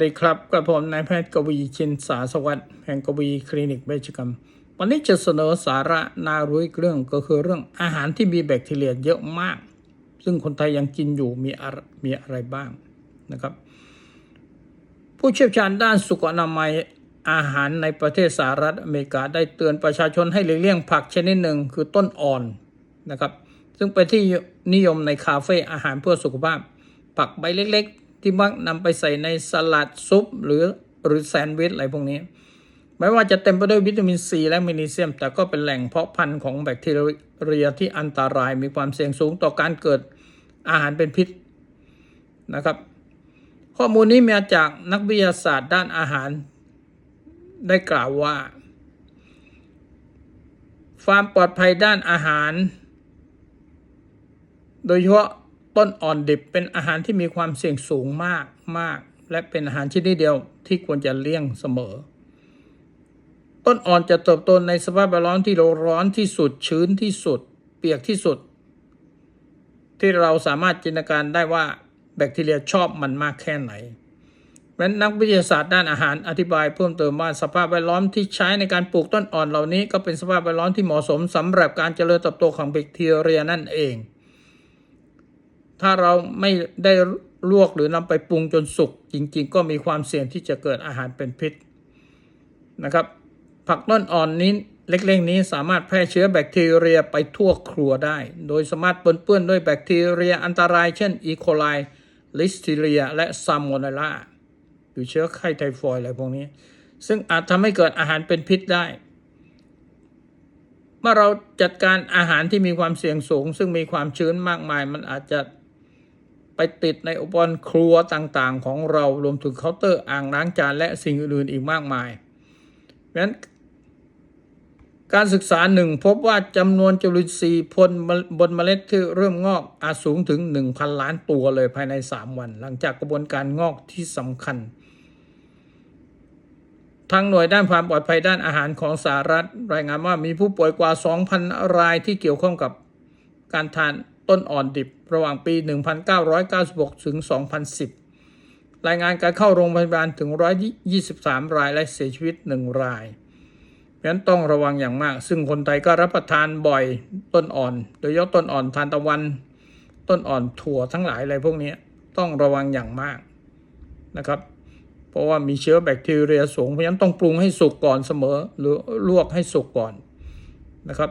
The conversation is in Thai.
สวัสดีครับกับผมนายแพทย์กวีชินสาสวัสดิ์แห่งกวีคลินิกเวชกรรม วันนี้จะเสนอสาระน่ารู้อีกเรื่องก็คือเรื่องอาหารที่มีแบคทีเรียเยอะมาก ซึ่งคนไทยยังกินอยู่มีอะไรมีอะไรบ้างนะครับ ผู้เชี่ยวชาญด้านสุขอนามัยอาหารในประเทศสหรัฐอเมริกาได้เตือนประชาชนให้หลีกเลี่ยงผักชนิดหนึ่งคือต้นอ่อนนะครับ ซึ่งเป็นที่นิยมในคาเฟ่อาหารเพื่อสุขภาพผักใบเล็ก ที่มักนำไปใส่ในสลัดซุปหรือหรือแซนด์วิชอะไรพวกนี้แม้ว่าจะเต็มไปด้วยวิตามินซีและแมกนีเซียม แต่ก็เป็นแหล่งเพาะพันธุ์ของแบคทีเรียที่อันตรายมีความเสี่ยงสูงต่อการเกิดอาหารเป็นพิษนะครับ ข้อมูลนี้มาจากนักวิทยาศาสตร์ด้านอาหารได้กล่าวว่า ความปลอดภัยด้านอาหาร โดยเฉพาะ ต้นอ่อนดิบเป็นอาหารที่มีความเสี่ยงสูงมากมาก และเป็นอาหารชนิดเดียวที่ควรจะเลี่ยงเสมอ ต้นอ่อนจะเติบโตในสภาพแวดล้อมที่ร้อนที่สุดชื้นที่สุด เปียกที่สุด ที่เราสามารถจินตนาการได้ว่าแบคทีเรียชอบมันมากแค่ไหนแม้นักวิทยาศาสตร์ด้านอาหารอธิบายเพิ่มเติมว่าสภาพแวดล้อมที่ใช้ในการปลูกต้นอ่อนเหล่านี้ ก็เป็นสภาพแวดล้อมที่เหมาะสมสำหรับการเจริญเติบโตของแบคทีเรียนั่นเอง ถ้าเราไม่ได้ลวกหรือนำไปปรุงจนสุกจริง ๆ ก็มีความเสี่ยงที่จะเกิดอาหารเป็นพิษนะครับ ผักต้นอ่อนนี้เล็กๆนี้สามารถแพร่เชื้อแบคทีเรียไปทั่วครัวได้ โดยสามารถปนเปื้อนด้วยแบคทีเรียอันตราย เช่นอีโคไลลิสติเรีย และซามโมเนลลาหรือเชื้อไข้ไทฟอยด์อะไรพวกนี้ ซึ่งอาจทำให้เกิดอาหารเป็นพิษได้ เมื่อเราจัดการอาหารที่มีความเสี่ยงสูง ซึ่งมีความชื้นมากมาย มันอาจจะ ไปติดในอุปกรณ์ครัวต่างๆ ของเรารวมถึงเคาน์เตอร์อ่างล้างจานและสิ่งอื่นๆอีกมากมายเพราะฉะนั้นการศึกษาหนึ่งพบว่าจำนวนจุลินทรีย์พลบนเมล็ดที่เริ่มงอกอาจสูงถึง 1,000 ล้านตัวเลยภายใน 3 วัน หลังจากกระบวนการงอกที่สำคัญ ทางหน่วยด้านความปลอดภัยด้านอาหารของสหรัฐ รายงานว่ามีผู้ป่วยกว่า 2,000 รายที่เกี่ยวข้องกับการทาน ต้นอ่อนดิบ ระหว่างปี 1996 ถึง 2010 รายงานการเข้าโรงพยาบาลถึง 123 รายและเสียชีวิต 1 รายเพราะฉะนั้นต้องระวังอย่างมาก ซึ่งคนไทยก็รับประทานบ่อยต้นอ่อน โดยเฉพาะต้นอ่อนทานตะวัน ต้นอ่อนถั่วทั้งหลายอะไรพวกนี้ต้องระวังอย่างมากนะครับ เพราะว่ามีเชื้อแบคทีเรียสูงเพราะฉะนั้นต้องปรุงให้สุกก่อนเสมอ หรือลวกให้สุกก่อนนะครับ